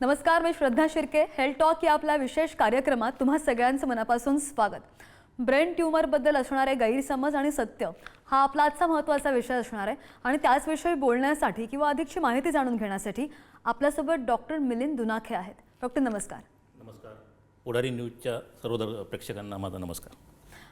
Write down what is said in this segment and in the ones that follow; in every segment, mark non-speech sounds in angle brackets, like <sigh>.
नमस्कार मी Shraddha Shirke health talk या आपल्या विशेष कार्यक्रमात तुम्हा सगळ्यांचं मनापासून स्वागत. ब्रेन ट्यूमरबद्दल असणारे गैरसमज आणि सत्य हा आपला आजचा महत्त्वाचा विषय असणार आहे आणि त्याचविषयी बोलण्यासाठी किंवा अधिकची माहिती जाणून घेण्यासाठी आपल्यासोबत डॉक्टर मिलिंद दुनाखे आहेत. डॉक्टर नमस्कार. नमस्कार. पुढारी न्यूजच्या सर्व प्रेक्षकांना माझा नमस्कार.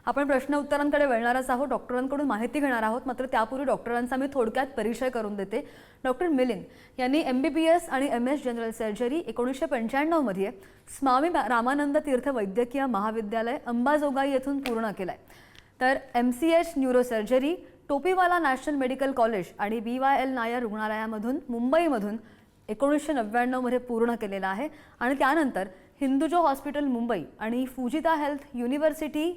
आपण प्रश्न उत्तरांकडे वळणारच आहोत. डॉक्टरांकडून माहिती घेणार आहोत. मात्र त्यापूर्वी डॉक्टरांचा मी थोडक्यात परिचय करून देते. डॉक्टर मिलिंद यांनी एम बी बी एस आणि एम एस जनरल सर्जरी एकोणीसशे पंच्याण्णवमध्ये स्वामी रामानंद तीर्थ वैद्यकीय महाविद्यालय अंबाजोगाई येथून पूर्ण केलं आहे तर M C H neurosurgery Topiwala national medical college आणि बी वाय एल नायर रुग्णालयामधून मुंबईमधून एकोणीसशे नव्याण्णवमध्ये पूर्ण केलेला आहे. आणि त्यानंतर हिंदुजो हॉस्पिटल मुंबई आणि फुजिता हेल्थ युनिव्हर्सिटी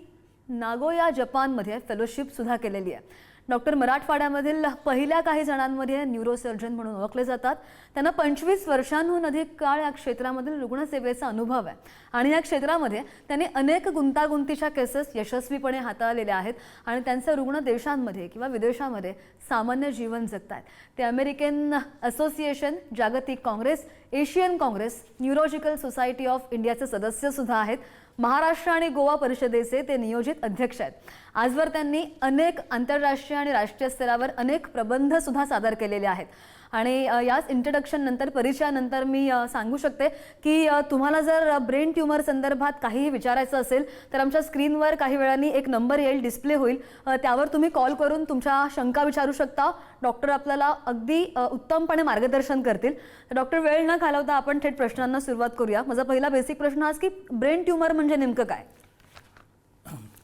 नागोया जपानमध्ये फेलोशिपसुद्धा केलेली आहे. डॉक्टर मराठवाड्यामधील पहिल्या काही जणांमध्ये न्यूरोसर्जन म्हणून ओळखले जातात. त्यांना पंचवीस वर्षांहून अधिक काळ या क्षेत्रामधील रुग्णसेवेचा अनुभव आहे. आणि या क्षेत्रामध्ये त्यांनी अनेक गुंतागुंतीच्या केसेस यशस्वीपणे हाताळलेल्या आहेत आणि त्यांचे रुग्ण देशांमध्ये किंवा विदेशामध्ये सामान्य जीवन जगत आहेत ते अमेरिकन असोसिएशन जागतिक congress Asian congress neurological society of इंडियाचे सदस्यसुद्धा आहेत. महाराष्ट्र आणि गोवा परिषदेचे ते नियोजित अध्यक्ष आहेत. आजवर त्यांनी अनेक आंतरराष्ट्रीय आणि राष्ट्रीय स्तरावर अनेक प्रबंध सुद्धा सादर केलेले आहेत. आणि याच इंट्रोडक्शन नंतर परिचयानंतर मी सांगू शकते की तुम्हाला जर ब्रेन ट्यूमर संदर्भात काहीही विचारायचं असेल तर आमच्या स्क्रीनवर काही वेळाने एक नंबर येईल डिस्प्ले होईल. त्यावर तुम्ही कॉल करून तुमच्या शंका विचारू शकता. डॉक्टर आपल्याला अगदी उत्तमपणे मार्गदर्शन करतील. डॉक्टर वेळ न घालवता आपण थेट प्रश्नांना सुरुवात करूया. माझा पहिला बेसिक प्रश्न आज की ब्रेन ट्यूमर म्हणजे नेमकं काय?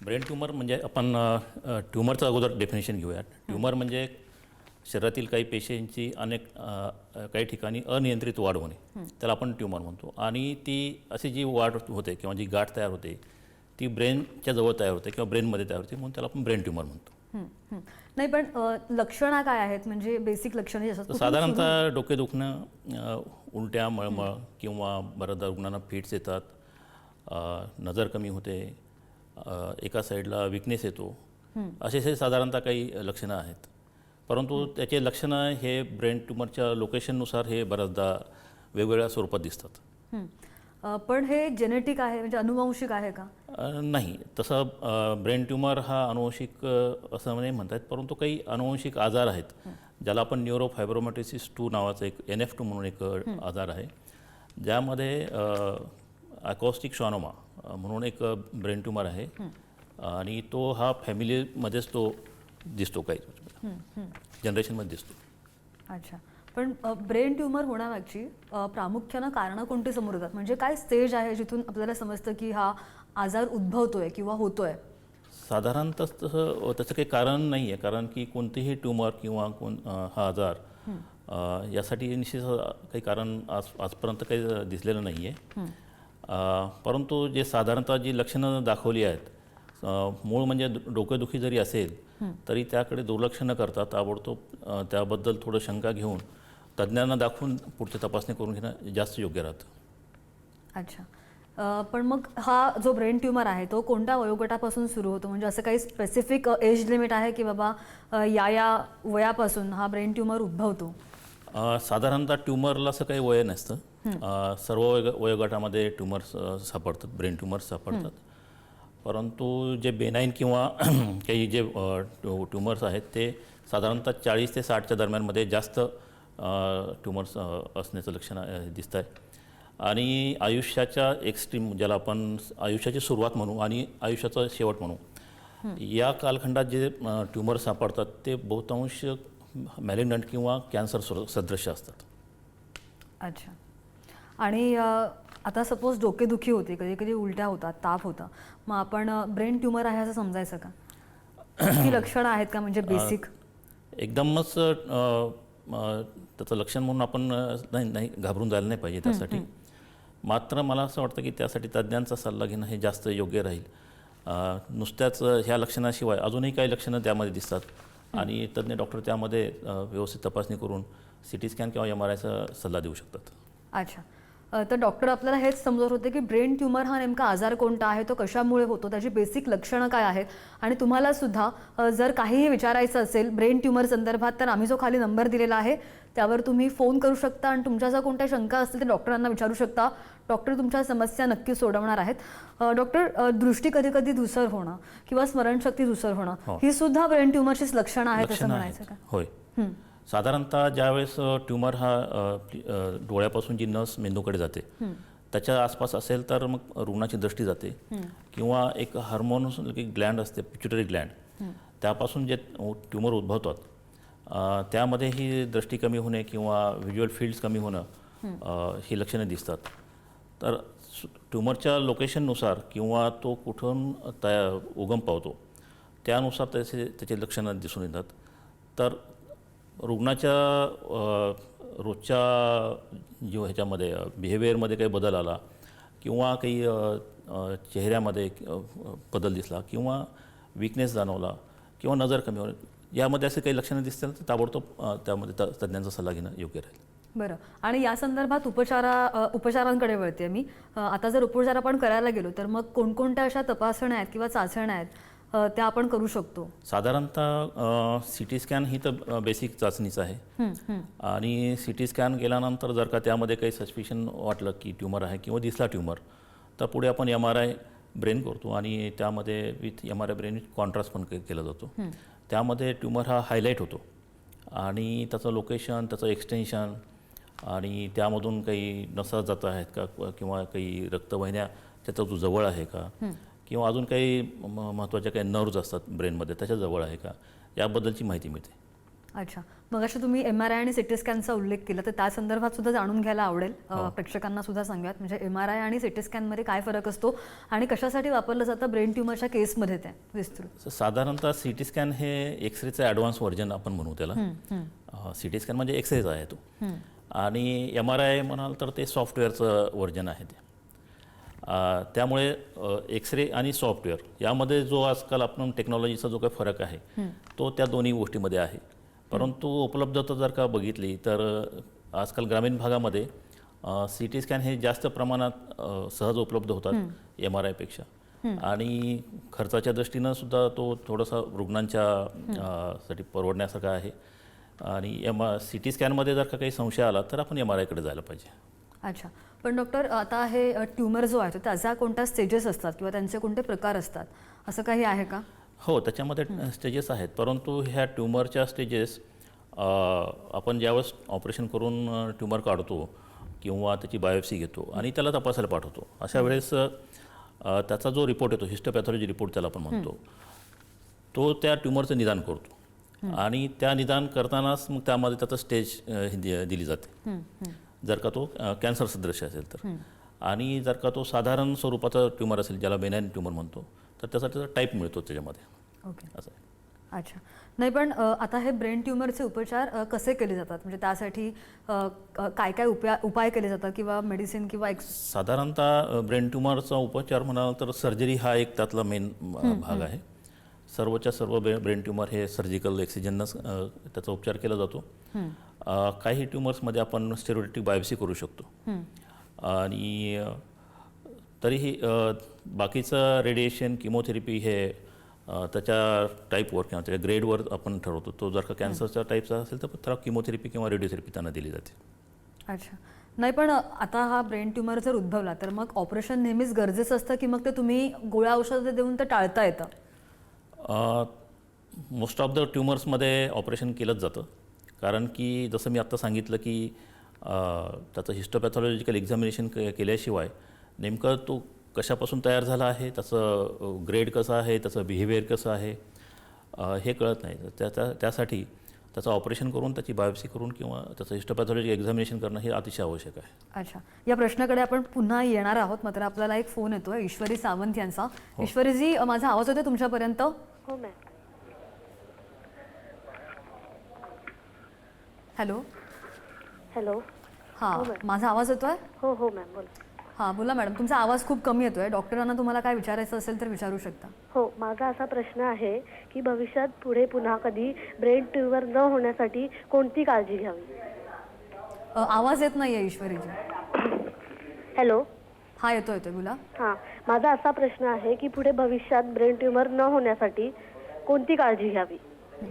ब्रेन ट्यूमर म्हणजे आपण अ, अगोदर डेफिनेशन घेऊयात. ट्यूमर म्हणजे शरीरातील काही पेशींची अनेक काही ठिकाणी अनियंत्रित वाढ होणे. त्याला आपण ट्यूमर म्हणतो. आणि ती अशी जी वाढ होते किंवा जी गाठ तयार होते ती ब्रेनच्या जवळ तयार होते किंवा ब्रेनमध्ये तयार होते म्हणून त्याला आपण ब्रेन ट्यूमर म्हणतो. नाही पण लक्षणं काय आहेत? म्हणजे बेसिक लक्षणं साधारणतः डोके दुखणं उलट्या मळमळ किंवा बऱ्याचदा रुग्णांना फिट्स येतात नजर कमी होते एका साईडला विकनेस येतो. असे हे साधारणतः काही लक्षणं आहेत. परंतु त्याचे लक्षणं हे ब्रेन ट्यूमरच्या लोकेशननुसार हे बऱ्याचदा वेगवेगळ्या स्वरूपात दिसतात. पण हे जेनेटिक आहे म्हणजे अनुवांशिक आहे का? नाही. तसं ब्रेन ट्यूमर हा अनुवंशिक असं नाही म्हणतात परंतु काही अनुवंशिक आजार आहेत ज्याला आपण न्यूरोफायब्रोमॅटिसिस टू नावाचा एक एन एफ टू म्हणून एक आजार आहे ज्यामध्ये अकॉस्टिक शॉनोमा म्हणून एक ब्रेन ट्यूमर आहे. आणि तो हा फॅमिलीमध्येच तो दिसतो काही. जनरेशनमध्ये दिसतो अच्छा. पण ब्रेन ट्यूमर होण्यामागची प्रामुख्यानं कारणं कोणती समोर येतात? म्हणजे काय स्टेज आहे जिथून आपल्याला समजतं की हा आजार उद्भवतोय किंवा होतोय? साधारणतः तसं तसं काही कारण नाही आहे कारण की कोणतेही ट्यूमर किंवा कोण हा आजार यासाठी निश्चित काही कारण आज आजपर्यंत काही दिसलेलं नाही आहे परंतु जे साधारणतः जी लक्षणं दाखवली आहेत मूळ म्हणजे डोकेदुखी जरी असेल तरी त्याकडे दुर्लक्ष न करता ताबडतोब त्याबद्दल थोडं शंका घेऊन तज्ज्ञांना दाखवून पुढची तपासणी करून घेणं जास्त योग्य राहतं. अच्छा. पण मग हा जो ब्रेन ट्यूमर आहे तो कोणत्या वयोगटापासून सुरू होतो? म्हणजे असं काही स्पेसिफिक एज लिमिट आहे की बाबा या या वयापासून हा ब्रेन ट्यूमर उद्भवतो? साधारणतः ट्यूमरला असं काही वय नसतं. सर्व वय वयोगटामध्ये ट्यूमर्स सापडतात ब्रेन ट्यूमर्स सापडतात. परंतु जे बेनाईन किंवा <clears throat> काही जे ट्यूमर्स आहेत ते साधारणतः चाळीस ते साठच्या दरम्यानमध्ये जास्त ट्यूमर्स असण्याचं लक्षण दिसत आहे आणि आयुष्याच्या एक्स्ट्रीम ज्याला आपण आयुष्याची सुरुवात म्हणू आणि आयुष्याचा शेवट म्हणू या कालखंडात जे ट्यूमर सापडतात ते बहुतांश मॅलिग्नंट किंवा कॅन्सर सदृश असतात. अच्छा. आणि आता सपोज डोकेदुखी होते कधी कधी उलट्या होतात ताप होता. मग आपण ब्रेन ट्यूमर आहे असं समजायचं का? ही लक्षणं आहेत का म्हणजे बेसिक एकदमच त्याचं लक्षण म्हणून आपण नाही नाही घाबरून जायला नाही पाहिजे त्यासाठी. मात्र मला असं वाटतं की त्यासाठी तज्ज्ञांचा सल्ला घेणं हे जास्त योग्य राहील. नुसत्याच ह्या लक्षणाशिवाय अजूनही काही लक्षणं त्यामध्ये दिसतात. आणि तज्ज्ञ डॉक्टर त्यामध्ये व्यवस्थित तपासणी करून सी टी स्कॅन किंवा एम आर आयचा सल्ला देऊ शकतात. अच्छा. तर डॉक्टर आपल्याला हेच समजत होते की ब्रेन ट्यूमर हा नेमका आजार कोणता आहे तो कशामुळे होतो त्याची बेसिक लक्षणं काय आहेत? आणि तुम्हाला सुद्धा जर काहीही विचारायचं असेल ब्रेन ट्यूमर संदर्भात तर आम्ही जो खाली नंबर दिलेला आहे त्यावर तुम्ही फोन करू शकता आणि तुमच्या ज्या कोणत्या शंका असतील ते डॉक्टरांना विचारू शकता. डॉक्टर तुमच्या समस्या नक्की सोडवणार आहेत. डॉक्टर दृष्टी कधी कधी धुसर होणं किंवा स्मरणशक्ती धुसर होणं हो. ही सुद्धा ब्रेन ट्यूमरचीच लक्षणं आहेत असं म्हणायचं का? होय. साधारणतः ज्यावेळेस ट्यूमर हा डोळ्यापासून जी नस मेंदूकडे जाते त्याच्या आसपास असेल तर मग रुग्णाची दृष्टी जाते. किंवा एक हार्मोन एक ग्लँड असते पिच्युटरी ग्लँड त्यापासून जे ट्यूमर उद्भवतात त्यामध्ये ही दृष्टी कमी होणे किंवा व्हिज्युअल फील्ड्स कमी होणं ही लक्षणं दिसतात. तर ट्यूमरच्या लोकेशननुसार किंवा तो कुठून तया उगम पावतो त्यानुसार त्याचे त्याचे लक्षणं दिसून येतात. तर रुग्णाच्या रोजच्या जीव ह्याच्यामध्ये बिहेवियरमध्ये काही बदल आला किंवा काही चेहऱ्यामध्ये बदल दिसला किंवा विकनेस जाणवला किंवा नजर कमी होणे यामध्ये असे काही लक्षणं दिसतील तर ताबडतोब त्यामध्ये त तज्ज्ञांचा सल्ला घेणं योग्य राहील. बरं. आणि या संदर्भात उपचारा उपचारांकडे वळते मी. आता जर उपचार आपण करायला गेलो तर मग कोणकोणत्या अशा तपासण्या आहेत किंवा चाचण्या आहेत? त्या आपण करू शकतो. साधारणतः सी टी स्कॅन ही तर बेसिक चाचणीच आहे. आणि सी टी स्कॅन केल्यानंतर जर का त्यामध्ये काही सस्पिशन वाटलं की ट्यूमर आहे किंवा दिसला ट्यूमर तर पुढे आपण एम आर आय ब्रेन करतो आणि त्यामध्ये with M R I brain contrast पण केला जातो. त्यामध्ये ट्यूमर हा हायलाईट होतो. आणि त्याचं लोकेशन त्याचं एक्सटेन्शन आणि त्यामधून काही नसा जात आहेत का किंवा काही रक्तवाहिन्या त्याचा जो जवळ आहे का? किंवा अजून काही महत्त्वाच्या काही नर्व्ज असतात ब्रेनमध्ये त्याच्याजवळ आहे का? याबद्दलची माहिती मिळते. अच्छा. मग अशा तुम्ही एम आर आय आणि सिटी स्कॅनचा उल्लेख केला तर त्या संदर्भात सुद्धा जाणून घ्यायला आवडेल. अ, प्रेक्षकांना सुद्धा सांगूयात म्हणजे एम आर आय आणि सिटी स्कॅनमध्ये काय फरक असतो आणि कशासाठी वापरलं जातं ब्रेन ट्यूमरच्या केसमध्ये ते विस्तृत? साधारणतः सी टी स्कॅन हे एक्सरेचं ॲडव्हान्स व्हर्जन आपण म्हणू त्याला. सी टी स्कॅन म्हणजे एक्सरेचा आहे तो. आणि एम आर आय म्हणाल तर ते सॉफ्टवेअरचं व्हर्जन आहे ते. त्यामुळे एक्सरे आणि सॉफ्टवेअर यामध्ये जो आजकाल आपण टेक्नॉलॉजीचा जो काही फरक आहे तो त्या दोन्ही गोष्टीमध्ये आहे. परंतु उपलब्धता जर का बघितली तर आजकाल ग्रामीण भागामध्ये सी टी स्कॅन हे जास्त प्रमाणात सहज उपलब्ध होतात एम आर आयपेक्षा आणि खर्चाच्या दृष्टीनं सुद्धा तो थोडासा रुग्णांच्या साठी परवडण्यासारखा आहे. आणि एम सी टी स्कॅनमध्ये जर का काही संशय आला तर आपण एम आर आयकडे जायला पाहिजे. अच्छा. पण डॉक्टर आता हे ट्यूमर जो आहे तो त्याच्या कोणत्या स्टेजेस असतात किंवा त्यांचे कोणते प्रकार असतात? असं काही आहे का? हो त्याच्यामध्ये स्टेजेस आहेत. परंतु ह्या ट्यूमरच्या स्टेजेस आपण ज्यावेळेस ऑपरेशन करून ट्यूमर काढतो किंवा त्याची बायोप्सी घेतो आणि त्याला तपासायला पाठवतो अशा वेळेस त्याचा जो रिपोर्ट येतो हिस्टोपॅथॉलॉजी रिपोर्ट त्याला आपण म्हणतो तो त्या ट्यूमरचं निदान करतो. आणि त्या निदान करतानाच मग त्यामध्ये त्याचं स्टेज दिली जाते. जर का तो कॅन्सर सदृश असेल तर. आणि जर का तो साधारण स्वरूपाचा ट्यूमर असेल ज्याला बेनाईन ट्यूमर म्हणतो तर त्याचा त्याचा टाईप मिळतो त्याच्यामध्ये. ओके. असं आहे. अच्छा. नाही पण आता हे ब्रेन ट्यूमरचे उपचार कसे केले जातात? म्हणजे त्यासाठी काय काय उपाय उपाय केले जातात किंवा मेडिसिन किंवा एक्स साधारणतः ब्रेन ट्यूमरचा उपचार म्हणाल तर सर्जरी हा एक त्यातला मेन भाग आहे. सर्वच्या सर्व ब्रे ब्रेन ट्यूमर हे सर्जिकल एक्सिजनच त्याचा उपचार केला जातो. काही ट्यूमर्समध्ये आपण स्टेरोटिक बायोप्सी करू शकतो. आणि तरीही बाकीचं रेडिएशन किमोथेरपी हे त्याच्या टाईपवर किंवा त्याच्या ग्रेडवर आपण ठरवतो. तो जर का कॅन्सरच्या टाईपचा असेल तर त्याला किमोथेरपी किंवा रेडिओथेरपी त्यांना दिली जाते. अच्छा. नाही पण आता हा ब्रेन ट्यूमर जर उद्भवला तर मग ऑपरेशन नेहमीच गरजेचं असतं की मग ते तुम्ही गोळ्या औषधं देऊन ते टाळता येतं? मोस्ट ऑफ द ट्यूमर्समध्ये ऑपरेशन केलंच जातं. कारण की जसं मी आत्ता सांगितलं की त्याचं हिस्टोपॅथॉलॉजिकल एक्झामिनेशन के केल्याशिवाय नेमकं तो कशापासून तयार झाला आहे त्याचं ग्रेड कसं आहे त्याचं बिहेवियर कसं आहे हे कळत नाही. तर त्या त्यासाठी त्याचं ऑपरेशन करून त्याची बायोप्सी करून किंवा त्याचं हिस्टोपॅथॉलॉजी एक्झामिनेशन करणं हे अतिशय आवश्यक आहे. अच्छा. या प्रश्नाकडे आपण पुन्हा येणार आहोत मात्र आपल्याला एक फोन येतोय ईश्वरी सावंत यांचा. ईश्वरीजी अ, माझा आवाज होतो तुमच्यापर्यंत? हो मॅम. हॅलो. हॅलो. हां माझा आवाज येतोय? हो हो मॅम. बोला. हां बोला मॅडम. तुमचा आवाज खूप कमी येतोय. डॉक्टरांना तुम्हाला काय विचारायचं असेल तर विचारू शकता. हो माझा असा प्रश्न आहे की भविष्यात पुढे पुन्हा कधी ब्रेन ट्यूमर न होण्यासाठी कोणती काळजी घ्यावी? अ, आवाज येत नाहीये ईश्वरीजी. हॅलो. हा येतो येतोय. बोला. हां माझा असा प्रश्न आहे की पुढे भविष्यात ब्रेन ट्यूमर न होण्यासाठी कोणती काळजी घ्यावी?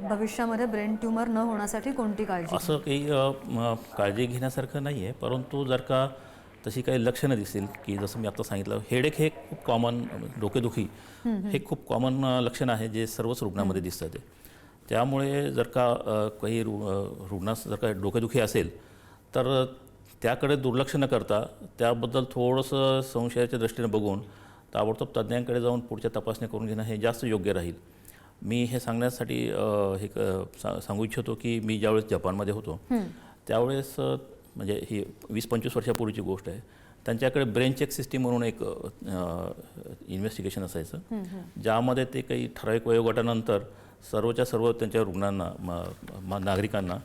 भविष्यामध्ये ब्रेन ट्यूमर न होण्यासाठी कोणती काळजी असं काही अ, म, काळजी घेण्यासारखं नाही आहे परंतु जर का तशी काही लक्षणं दिसतील की जसं मी आता सांगितलं हेडेक हे खूप कॉमन डोकेदुखी हे खूप कॉमन लक्षण आहे जे सर्वच रुग्णामध्ये दिसतं ते. त्यामुळे जर का काही रु रुग्णास जर का डोकेदुखी असेल तर त्याकडे दुर्लक्ष न करता त्याबद्दल थोडंसं संशयाच्या दृष्टीने बघून ताबडतोब तज्ज्ञांकडे जाऊन पुढच्या तपासणी करून घेणं हे जास्त योग्य राहील. मी हे सांगण्यासाठी हे सांगू इच्छितो की मी ज्यावेळेस जपानमध्ये होतो त्यावेळेस म्हणजे ही वीस पंचवीस वर्षापूर्वीची गोष्ट आहे. त्यांच्याकडे ब्रेन चेक सिस्टीम म्हणून एक इन्व्हेस्टिगेशन असायचं. ज्यामध्ये ते काही ठराविक वयोगटानंतर सर्वच्या सर्व त्यांच्या रुग्णांना नागरिकांना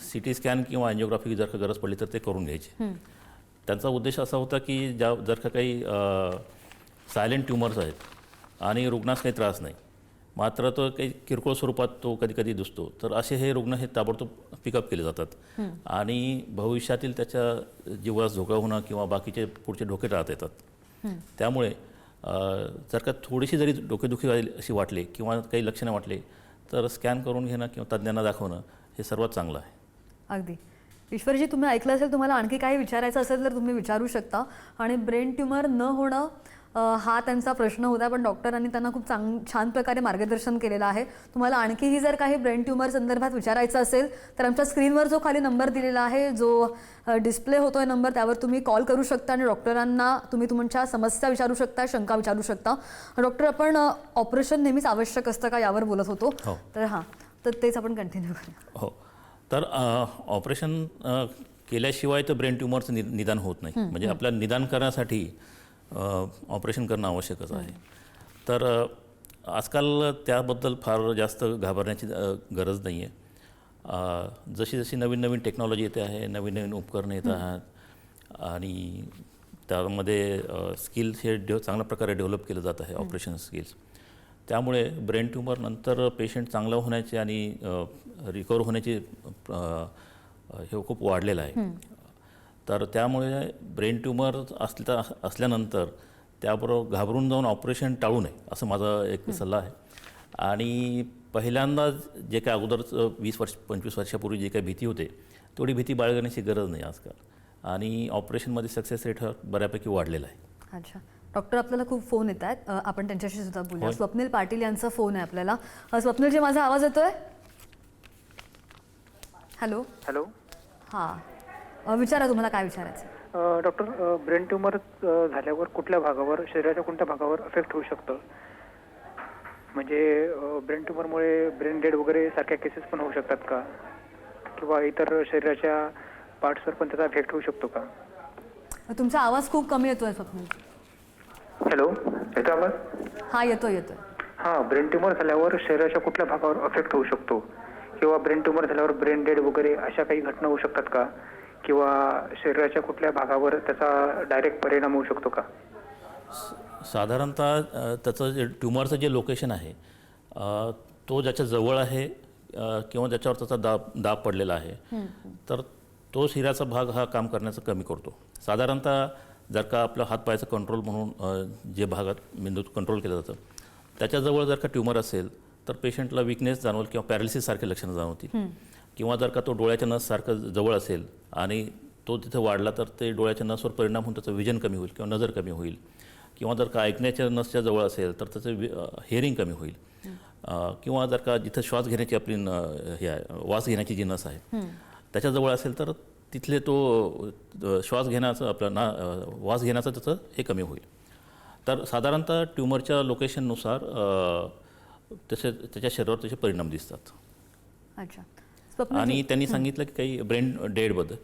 सी टी स्कॅन किंवा अँजिओग्राफी जर का गरज पडली तर ते करून घ्यायचे. त्यांचा उद्देश असा होता की ज्या जर का काही सायलेंट ट्युमर्स आहेत आणि रुग्णास काही त्रास नाही मात्र तो काही किरकोळ स्वरूपात तो कधी कधी दिसतो. तर असे हे रुग्ण हे ताबडतोब पिकअप केले जातात. आणि भविष्यातील त्याच्या जीवास धोका होणं किंवा बाकीचे पुढचे धोके टाळता येतात. त्यामुळे जर का थोडीशी जरी डोकेदुखी अशी वाटली किंवा काही लक्षणं वाटले तर स्कॅन करून घेणं किंवा तज्ज्ञांना दाखवणं हे सर्वात चांगलं आहे. अगदी. ईश्वरजी तुम्ही ऐकलं असेल तुम्हाला आणखी काही विचारायचं असेल तर तुम्ही विचारू शकता. आणि ब्रेन ट्यूमर न होणं हा त्यांचा प्रश्न होता पण डॉक्टरांनी त्यांना खूप चांग छान प्रकारे मार्गदर्शन केलेलं आहे. तुम्हाला आणखीही जर काही ब्रेन ट्यूमर संदर्भात विचारायचं असेल तर आमच्या स्क्रीनवर जो खाली नंबर दिलेला आहे जो डिस्प्ले होतोय नंबर त्यावर तुम्ही कॉल करू शकता आणि डॉक्टरांना तुम्ही तुमच्या समस्या विचारू शकता शंका विचारू शकता. डॉक्टर आपण ऑपरेशन नेहमीच आवश्यक असतं का यावर बोलत होतो? हो. तर हां तर तेच आपण कंटिन्यू करूया. हो. तर ऑपरेशन केल्याशिवाय तर ब्रेन ट्युमरचं नि निदान होत नाही. म्हणजे आपल्या निदान करण्यासाठी ऑपरेशन करणं आवश्यकच आहे. तर आजकाल त्याबद्दल फार जास्त घाबरण्याची गरज नाही आहे जशी जशी नवीन नवीन टेक्नॉलॉजी येते आहे नवीन नवीन उपकरणं येत आहेत आणि त्यामध्ये स्किल्स हे डेव चांगल्या प्रकारे डेव्हलप केलं जात आहे ऑपरेशन स्किल्स त्यामुळे ब्रेन ट्यूमर नंतर पेशंट चांगलं होण्याची आणि रिकवर होण्याची हे खूप वाढलेलं आहे. तर त्यामुळे ब्रेन ट्यूमर असल्या असल्यानंतर त्याबरोबर घाबरून जाऊन ऑपरेशन टाळू नये असं माझा एक सल्ला आहे. आणि पहिल्यांदा जे काय अगोदरच वीस वर्ष पंचवीस वर्षापूर्वी जे काही भीती होते तेवढी भीती बाळगण्याची गरज नाही आजकाल. आणि ऑपरेशनमध्ये सक्सेस रेट हा बऱ्यापैकी वाढलेला आहे. अच्छा. डॉक्टर आपल्याला खूप फोन येत आहेत आपण त्यांच्याशी सुद्धा बोलूया. स्वप्नील पाटील यांचा फोन आहे आपल्याला. स्वप्नीलजी माझा आवाज येतोय? हॅलो. हॅलो. हां. विचारा तुम्हाला काय विचारायचं डॉक्टर ब्रेन ट्यूमर झाल्यावर कुठल्या भागावर शरीराच्या कोणत्या भागावर अफेक्ट होऊ शकतं? म्हणजे ब्रेन ट्यूमरमुळे ब्रेन डेड वगैरे सारख्या केसेस पण होऊ शकतात का? किंवा इतर शरीराच्या पार्ट्सवर पण त्याचा अफेक्ट होऊ शकतो का? तुमचा आवाज खूप कमी येतोय स्वप्नील. हॅलो येतो आवाज? हा येतोय येतोय. हां ब्रेन ट्यूमर झाल्यावर शरीराच्या कुठल्या भागावर अफेक्ट होऊ शकतो? किंवा ब्रेन ट्यूमर झाल्यावर ब्रेन डेड वगैरे अशा काही घटना होऊ शकतात का? किंवा शरीराच्या कुठल्या भागावर त्याचा डायरेक्ट परिणाम होऊ शकतो का? साधारणतः त्याचं जे ट्युमरचं जे लोकेशन आहे तो ज्याच्या जवळ आहे किंवा ज्याच्यावर त्याचा दाब दाब पडलेला आहे तर तो शिराचा भाग हा काम करण्याचं कमी करतो. साधारणतः जर का आपलं हातपायाचं कंट्रोल म्हणून जे भागात मेंदूत कंट्रोल केलं जातं त्याच्याजवळ जर का ट्युमर असेल तर पेशंटला विकनेस जाणवल किंवा पॅरालिसिससारखे लक्षणं जाणवतील किंवा जर का तो डोळ्याच्या नससारखं जवळ असेल आणि तो तिथे वाढला तर ते डोळ्याच्या नसवर परिणाम होऊन त्याचं विजन कमी होईल किंवा नजर कमी होईल. किंवा जर का ऐकण्याच्या नसच्या जवळ असेल तर त्याचं हिअरिंग कमी होईल. किंवा जर का जिथं श्वास घेण्याची आपली न हे आहे वास घेण्याची जी नस आहे त्याच्याजवळ असेल तर तिथले तो श्वास घेण्याचं आपलं ना वास घेण्याचं त्याचं हे कमी होईल. तर साधारणतः ट्युमरच्या लोकेशननुसार तसे त्याच्या शरीरावर त्याचे परिणाम दिसतात. अच्छा. आणि त्यांनी सांगितलं की काही ब्रेन डेडबद्दल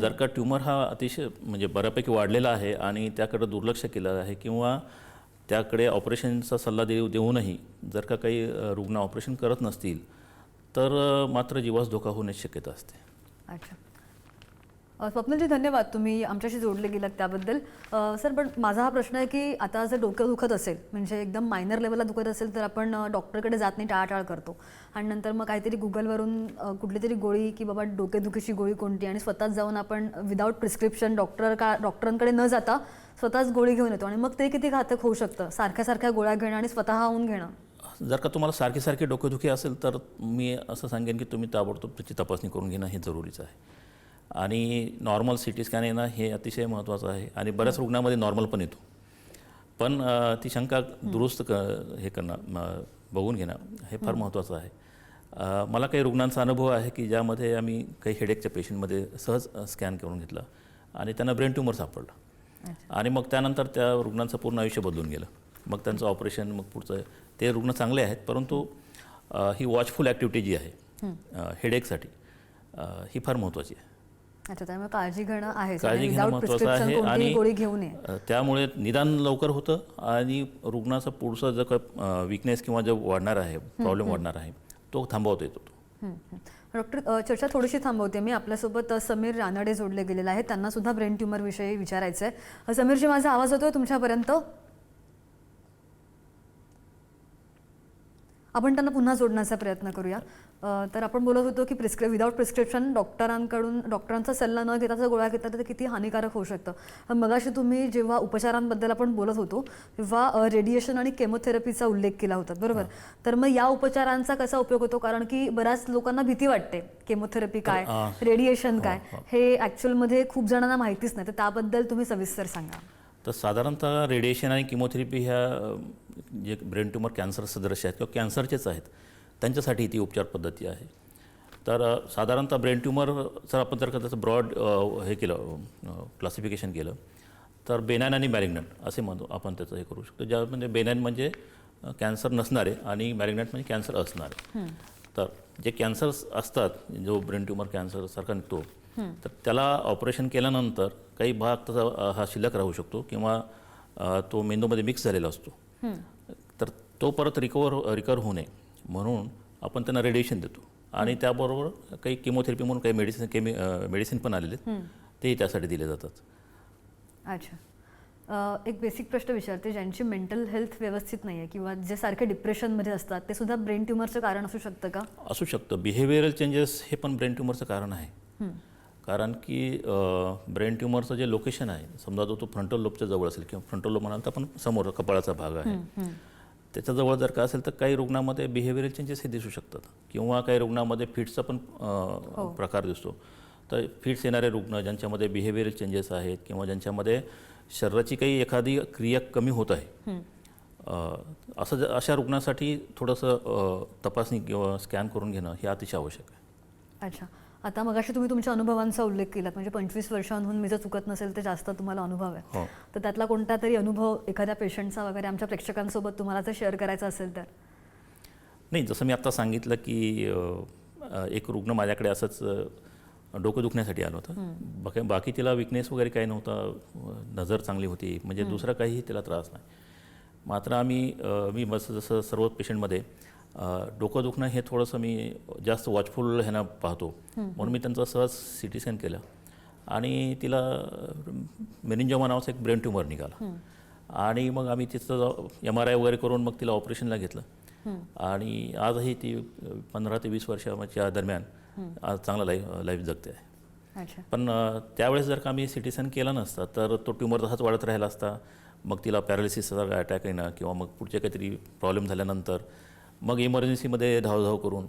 जर का ट्युमर हा अतिशय म्हणजे बऱ्यापैकी वाढलेला आहे आणि त्याकडे दुर्लक्ष केलं आहे किंवा त्याकडे ऑपरेशनचा सल्ला देऊ देऊनही जर का काही रुग्ण ऑपरेशन करत नसतील तर मात्र जीवास धोका होण्याची शक्यता असते. अच्छा. अ, स्वप्नलजी धन्यवाद तुम्ही आमच्याशी जोडले गेलात त्याबद्दल. सर पण माझा हा प्रश्न आहे की आता जर डोकं दुखत असेल म्हणजे एकदम मायनर लेवलला दुखत असेल तर आपण डॉक्टरकडे जात नाही टाळाटाळ करतो. आणि नंतर मग काहीतरी गुगलवरून कुठली तरी गोळी की बाबा डोकेदुखीची गोळी कोणती आणि स्वतःच जाऊन आपण विदाऊट प्रिस्क्रिप्शन डॉक्टर का डॉक्टरांकडे न जाता स्वतःच गोळी घेऊन येतो. आणि मग ते किती घातक होऊ शकतं? सारख्या सारख्या गोळ्या घेणं आणि स्वतःहून घेणं. जर का तुम्हाला सारखी सारखी डोकेदुखी असेल तर मी असं सांगेन की तुम्ही ताबडतोब त्याची तपासणी करून घेणं हे जरुरीचं आहे. आणि नॉर्मल सी टी स्कॅन येणं हे अतिशय महत्त्वाचं आहे. आणि बऱ्याच रुग्णामध्ये नॉर्मल पण येतो. पण ती शंका दुरुस्त क हे करणं बघून घेणं हे फार महत्त्वाचं आहे. मला काही रुग्णांचा अनुभव आहे की ज्यामध्ये आम्ही काही हेडेकच्या पेशंटमध्ये सहज स्कॅन करून घेतलं आणि त्यांना ब्रेन ट्यूमर सापडलं. आणि मग त्यानंतर त्या रुग्णांचं पूर्ण आयुष्य बदलून गेलं. मग त्यांचं ऑपरेशन मग पुढचं ते रुग्ण चांगले आहेत परंतु ही वॉचफुल ॲक्टिव्हिटी जी आहे हेडेकसाठी ही फार महत्त्वाची आहे. अच्छा त्यामुळे काळजी घेणं आहे काळजी घेणं महत्त्वाचं आहे आणि गोळी घेऊ नये. त्यामुळे निदान लवकर होतं आणि रुग्णाचा पुढचा जो काय विकनेस किंवा जो वाढणार आहे प्रॉब्लेम वाढणार आहे तो थांबवता येतो. डॉक्टर चर्चा थोडीशी थांबवते मी. आपल्यासोबत समीर रानडे जोडले गेलेले आहेत. त्यांना सुद्धा ब्रेन ट्यूमर विषयी विचारायचं आहे समीरजी माझा आवाज होतोय तुमच्यापर्यंत? आपण त्यांना पुन्हा जोडण्याचा प्रयत्न करूया. तर आपण बोलत होतो की प्रिस्क्रि विदाऊट प्रिस्क्रिप्शन डॉक्टरांकडून डॉक्टरांचा सल्ला न घेता जर गोळ्या घेतला तर किती हानिकारक होऊ शकतं. मगाशी तुम्ही जेव्हा उपचारांबद्दल आपण बोलत होतो तेव्हा रेडिएशन आणि केमोथेरपीचा उल्लेख केला होता बरोबर? तर मग या उपचारांचा कसा उपयोग होतो? कारण की बऱ्याच लोकांना भीती वाटते केमोथेरपी काय रेडिएशन काय हो. हे ॲक्च्युअलमध्ये खूप जणांना माहितीच नाही. तर त्याबद्दल तुम्ही सविस्तर सांगा. तर साधारणतः रेडिएशन आणि किमोथेरपी ह्या जे ब्रेन ट्यूमर कॅन्सर सदृश आहेत किंवा कॅन्सरचेच आहेत त्यांच्यासाठी ती उपचार पद्धती आहे. तर साधारणतः ब्रेन ट्यूमर जर आपण जर का त्याचं ब्रॉड हे केलं क्लासिफिकेशन केलं तर बेनान आणि मॅरिग्नंट असे म्हणतो आपण त्याचं हे करू शकतो. ज्या म्हणजे बेनान म्हणजे कॅन्सर नसणारे आणि मॅरिग्नंट म्हणजे कॅन्सर असणारे. तर जे कॅन्सर्स असतात जो ब्रेन ट्यूमर कॅन्सरसारखा निघतो तर त्याला ऑपरेशन केल्यानंतर काही भाग त्याचा हा शिल्लक राहू शकतो किंवा तो मेंदूमध्ये मिक्स झालेला असतो. तर तो परत रिकवर रिकवर होऊ नये. म्हणून आपण त्यांना रेडिएशन देतो. आणि त्याबरोबर काही किमोथेरपी म्हणून काही मेडिसिन केमी मेडिसिन पण आलेले आहेत. तेही त्यासाठी दिले जातात. अच्छा. एक बेसिक प्रश्न विचारते ज्यांची मेंटल हेल्थ व्यवस्थित नाही आहे किंवा जे सारखे डिप्रेशनमध्ये असतात ते सुद्धा ब्रेन ट्यूमरचं कारण असू शकतं का? असू शकतं. बिहेवियरल चेंजेस हे पण ब्रेन ट्यूमरचं कारण आहे. कारण की ब्रेन ट्यूमरचं जे लोकेशन आहे समजा जो तो फ्रंटल लोबच्या जवळ असेल किंवा फ्रंटल लोब म्हणाल तर आपण समोर कपाळाचा भाग आहे. त्याच्याजवळ जर का असेल तर काही रुग्णामध्ये बिहेवियरल चेंजेस हे दिसू शकतात किंवा काही रुग्णामध्ये फिट्सचा पण अ, प्रकार दिसतो. तर फिट्स येणारे रुग्ण ज्यांच्यामध्ये बिहेवियरल चेंजेस आहेत किंवा ज्यांच्यामध्ये शरीराची काही एखादी क्रिया कमी होत आहे. असं अशा रुग्णासाठी थोडंसं तपासणी किंवा स्कॅन करून घेणं हे अतिशय आवश्यक आहे. अच्छा. आता मगाशी तुम्ही तुमच्या अनुभवांचा उल्लेख केला म्हणजे पंचवीस वर्षांहून मी जर चुकत नसेल तर जास्त तुम्हाला अनुभव आहे. हो. तर त्यातला कोणता तरी अनुभव एखाद्या पेशंटचा वगैरे आमच्या प्रेक्षकांसोबत तुम्हाला जर शेअर करायचा असेल तर? नाही जसं मी आत्ता सांगितलं की एक रुग्ण माझ्याकडे असंच डोकं दुखण्यासाठी आलं होतं. बाकी बाकी तिला विकनेस वगैरे काही नव्हता. नजर चांगली होती. म्हणजे दुसरा काहीही तिला त्रास नाही. मात्र आम्ही मी बस जसं सर्व पेशंटमध्ये डोकं दुखणं हे थोडंसं मी जास्त वॉचफुल ह्यानं पाहतो. म्हणून मी त्यांचं सहज सी टी स्कॅन केलं. आणि तिला मेनिंजोमा नावाचं एक ब्रेन ट्यूमर निघाला. आणि मग आम्ही तिचं एम आर आय वगैरे करून मग तिला ऑपरेशनला घेतलं. आणि आजही ती पंधरा ते वीस वर्षाच्या दरम्यान आज चांगला लाईफ लाईफ जगते आहे. पण त्यावेळेस जर का आम्ही सिटी स्कॅन केला नसता तर तो ट्यूमर तसाच वाढत राहिला असता. मग तिला पॅरालिसिसचा अटॅक येणं किंवा मग पुढचे काहीतरी प्रॉब्लेम झाल्यानंतर मग इमर्जन्सीमध्ये धावधाव करून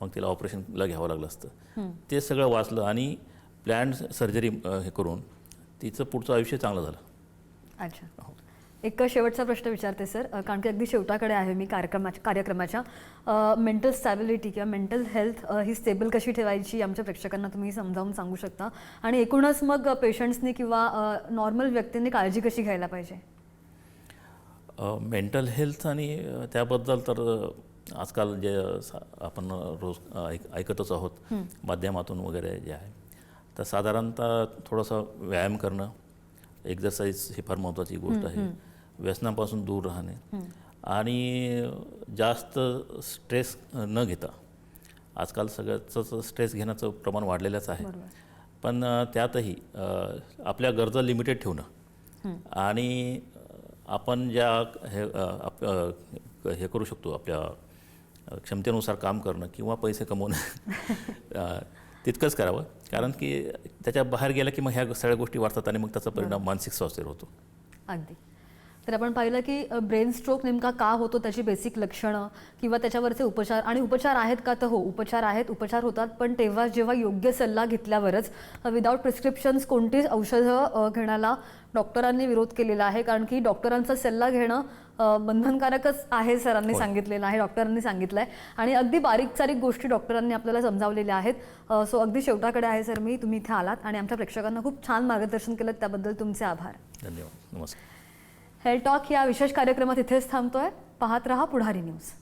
मग तिला ऑपरेशनला घ्यावं लागलं असतं. ते सगळं वाचलं आणि प्लॅन सर्जरी हे करून तिचं पुढचं आयुष्य चांगलं झालं. अच्छा. एक शेवटचा प्रश्न विचारते सर. कारण की अगदी शेवटाकडे आहे मी कार्यक्रमाच्या कार्यक्रमाच्या. मेंटल स्टॅबिलिटी किंवा मेंटल हेल्थ ही स्टेबल कशी ठेवायची आमच्या प्रेक्षकांना तुम्ही समजावून सांगू शकता. आणि एकूणच मग पेशंट्सनी किंवा नॉर्मल व्यक्तींनी काळजी कशी घ्यायला पाहिजे? मेंटल हेल्थ आणि त्याबद्दल तर आजकाल जे आपण रोज ऐक ऐकतच आहोत माध्यमातून वगैरे जे आहे. तर साधारणतः थोडासा व्यायाम करणं एक्झरसाईज ही फार महत्त्वाची गोष्ट आहे. व्यसनापासून दूर राहणे आणि जास्त स्ट्रेस न घेता आजकाल सगळ्याच स्ट्रेस घेण्याचं प्रमाण वाढलेलंच आहे. पण त्यातही आपल्या गरजा लिमिटेड ठेवणं आणि आपण ज्या हे आप- हे करू शकतो आपल्या क्षमतेनुसार काम करणं किंवा पैसे कमवणं <laughs> तितकंच करावं. कारण की त्याच्या बाहेर गेलं की मग ह्या सगळ्या गोष्टी वाढतात आणि मग त्याचा परिणाम मानसिक स्वास्थ्यावर होतो. अगदी. तर आपण पाहिलं की ब्रेन स्ट्रोक नेमका का होतो त्याची बेसिक लक्षणं किंवा त्याच्यावरचे उपचार आणि उपचार आहेत का? तर हो उपचार आहेत उपचार होतात पण तेव्हा जेव्हा योग्य सल्ला घेतल्यावरच विदाऊट प्रिस्क्रिप्शन्स कोणतीच औषधं घेण्याला डॉक्टरांनी विरोध केलेला आहे कारण की डॉक्टरांचा सल्ला घेणं बंधनकारकच आहे सरांनी सांगितलेलं आहे डॉक्टरांनी सांगितलं आहे आणि अगदी बारीक सारीक गोष्टी डॉक्टरांनी आपल्याला समजावलेल्या आहेत. सो अगदी शेवटाकडे आहे सर मी तुम्ही इथे आलात आणि आमच्या प्रेक्षकांना खूप छान मार्गदर्शन केलं त्याबद्दल तुमचे आभार. धन्यवाद. नमस्कार. हेल्थ टॉक या विशेष कार्यक्रमात इथेच थांबतोय. पाहत रहा पुढारी न्यूज.